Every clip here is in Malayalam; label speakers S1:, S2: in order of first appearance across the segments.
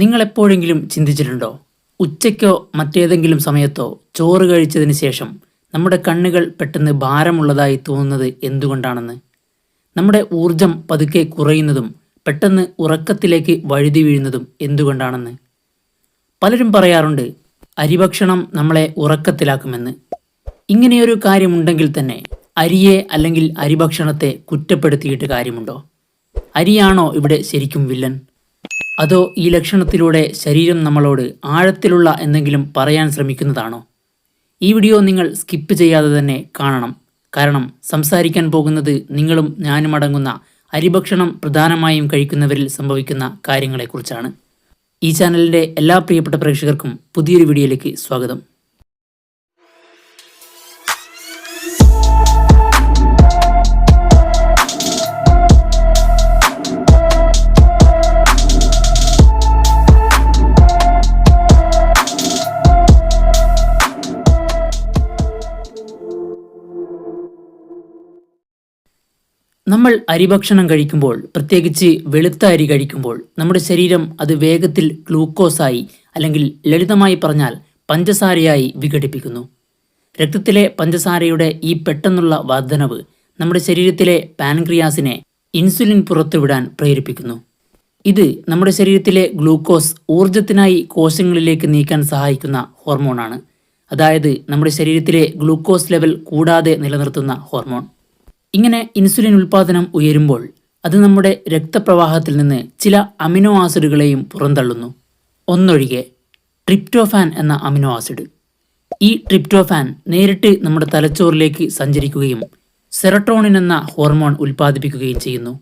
S1: നിങ്ങൾ എപ്പോഴെങ്കിലും ചിന്തിച്ചിട്ടുണ്ടോ? ഉച്ചയ്ക്കോ മറ്റേതെങ്കിലും സമയത്തോ ചോറ് കഴിച്ചതിന് ശേഷം നമ്മുടെ കണ്ണുകൾ പെട്ടെന്ന് ഭാരമുള്ളതായി തോന്നുന്നത് എന്തുകൊണ്ടാണെന്ന്? നമ്മുടെ ഊർജം പതുക്കെ കുറയുന്നതും പെട്ടെന്ന് ഉറക്കത്തിലേക്ക് വഴുതി വീഴുന്നതും എന്തുകൊണ്ടാണെന്ന്? പലരും പറയാറുണ്ട് അരിഭക്ഷണം നമ്മളെ ഉറക്കത്തിലാക്കുമെന്ന്. ഇങ്ങനെയൊരു കാര്യമുണ്ടെങ്കിൽ തന്നെ അരിയെ അല്ലെങ്കിൽ അരിഭക്ഷണത്തെ കുറ്റപ്പെടുത്തിയിട്ട് കാര്യമുണ്ടോ? അരിയാണോ ഇവിടെ ശരിക്കും വില്ലൻ? അതോ ഈ ലക്ഷണത്തിലൂടെ ശരീരം നമ്മളോട് ആഴത്തിലുള്ള എന്തെങ്കിലും പറയാൻ ശ്രമിക്കുന്നതാണോ? ഈ വീഡിയോ നിങ്ങൾ സ്കിപ്പ് ചെയ്യാതെ തന്നെ കാണണം. കാരണം സംസാരിക്കാൻ പോകുന്നത് നിങ്ങളും ഞാനും അടങ്ങുന്ന അരിഭക്ഷണം പ്രധാനമായും കഴിക്കുന്നവരിൽ സംഭവിക്കുന്ന കാര്യങ്ങളെക്കുറിച്ചാണ്. ഈ ചാനലിന്റെ എല്ലാ പ്രിയപ്പെട്ട പ്രേക്ഷകർക്കും പുതിയൊരു വീഡിയോയിലേക്ക് സ്വാഗതം. നമ്മൾ അരിഭക്ഷണം കഴിക്കുമ്പോൾ പ്രത്യേകിച്ച് വെളുത്ത അരി കഴിക്കുമ്പോൾ നമ്മുടെ ശരീരം അത് വേഗത്തിൽ ഗ്ലൂക്കോസായി അല്ലെങ്കിൽ ലളിതമായി പറഞ്ഞാൽ പഞ്ചസാരയായി വിഘടിപ്പിക്കുന്നു. രക്തത്തിലെ പഞ്ചസാരയുടെ ഈ പെട്ടെന്നുള്ള വർധനവ് നമ്മുടെ ശരീരത്തിലെ പാൻക്രിയാസിനെ ഇൻസുലിൻ പുറത്തുവിടാൻ പ്രേരിപ്പിക്കുന്നു. ഇത് നമ്മുടെ ശരീരത്തിലെ ഗ്ലൂക്കോസ് ഊർജത്തിനായി കോശങ്ങളിലേക്ക് നീക്കാൻ സഹായിക്കുന്ന ഹോർമോണാണ്. അതായത് നമ്മുടെ ശരീരത്തിലെ ഗ്ലൂക്കോസ് ലെവൽ കൂടാതെ നിലനിർത്തുന്ന ഹോർമോൺ. ഇങ്ങനെ ഇൻസുലിൻ ഉൽപ്പാദനം ഉയരുമ്പോൾ അത് നമ്മുടെ രക്തപ്രവാഹത്തിൽ നിന്ന് ചില അമിനോ ആസിഡുകളെയും പുറന്തള്ളുന്നു. ഒന്നൊഴികെ ട്രിപ്റ്റോഫാൻ എന്ന അമിനോ ആസിഡ്. ഈ ട്രിപ്റ്റോഫാൻ നേരിട്ട് നമ്മുടെ തലച്ചോറിലേക്ക് സഞ്ചരിക്കുകയും സെറട്ടോണിൻ എന്ന ഹോർമോൺ ഉൽപ്പാദിപ്പിക്കുകയും ചെയ്യുന്നു.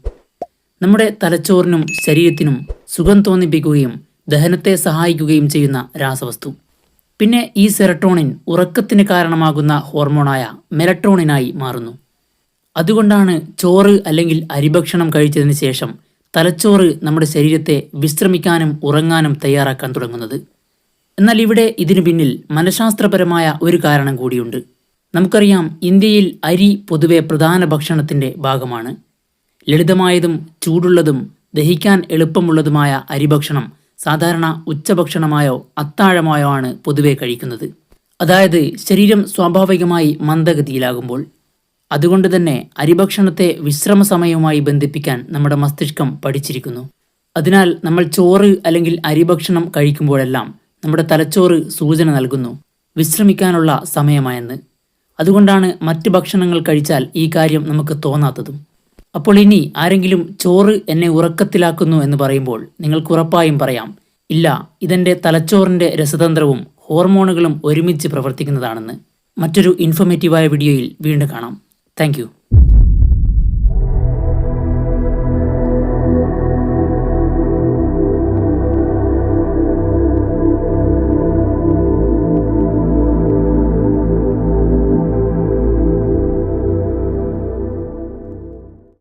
S1: നമ്മുടെ തലച്ചോറിനും ശരീരത്തിനും സുഖം തോന്നിപ്പിക്കുകയും ദഹനത്തെ സഹായിക്കുകയും ചെയ്യുന്ന രാസവസ്തു. പിന്നെ ഈ സെറട്ടോണിൻ ഉറക്കത്തിന് കാരണമാകുന്ന ഹോർമോണായ മെലട്രോണിനായി മാറുന്നു. അതുകൊണ്ടാണ് ചോറ് അല്ലെങ്കിൽ അരിഭക്ഷണം കഴിച്ചതിന് ശേഷം തലച്ചോറ് നമ്മുടെ ശരീരത്തെ വിശ്രമിക്കാനും ഉറങ്ങാനും തയ്യാറാക്കാൻ തുടങ്ങുന്നത്. എന്നാൽ ഇവിടെ ഇതിനു പിന്നിൽ മനഃശാസ്ത്രപരമായ ഒരു കാരണം കൂടിയുണ്ട്. നമുക്കറിയാം ഇന്ത്യയിൽ അരി പൊതുവെ പ്രധാന ഭക്ഷണത്തിന്റെ ഭാഗമാണ്. ലളിതമായതും ചൂടുള്ളതും ദഹിക്കാൻ എളുപ്പമുള്ളതുമായ അരിഭക്ഷണം സാധാരണ ഉച്ചഭക്ഷണമായോ അത്താഴമായോ ആണ് പൊതുവെ കഴിക്കുന്നത്. അതായത് ശരീരം സ്വാഭാവികമായി മന്ദഗതിയിലാകുമ്പോൾ അതുകൊണ്ട് തന്നെ അരിഭക്ഷണത്തെ വിശ്രമ സമയവുമായി ബന്ധിപ്പിക്കാൻ നമ്മുടെ മസ്തിഷ്കം പഠിച്ചിരിക്കുന്നു. അതിനാൽ നമ്മൾ ചോറ് അല്ലെങ്കിൽ അരിഭക്ഷണം കഴിക്കുമ്പോഴെല്ലാം നമ്മുടെ തലച്ചോറ് സൂചന നൽകുന്നു. വിശ്രമിക്കാനുള്ള സമയമായെന്ന്. അതുകൊണ്ടാണ് മറ്റ് ഭക്ഷണങ്ങൾ കഴിച്ചാൽ ഈ കാര്യം നമുക്ക് തോന്നാത്തതും. അപ്പോൾ ഇനി ആരെങ്കിലും ചോറ് എന്നെ ഉറക്കത്തിലാക്കുന്നു എന്ന് പറയുമ്പോൾ നിങ്ങൾക്ക് ഉറപ്പായും പറയാം ഇല്ല ഇതെന്റെ തലച്ചോറിന്റെ രസതന്ത്രവും ഹോർമോണുകളും ഒരുമിച്ച് പ്രവർത്തിക്കുന്നതാണെന്ന്. മറ്റൊരു ഇൻഫോർമേറ്റീവായ വീഡിയോയിൽ വീണ്ടും കാണാം. Thank you.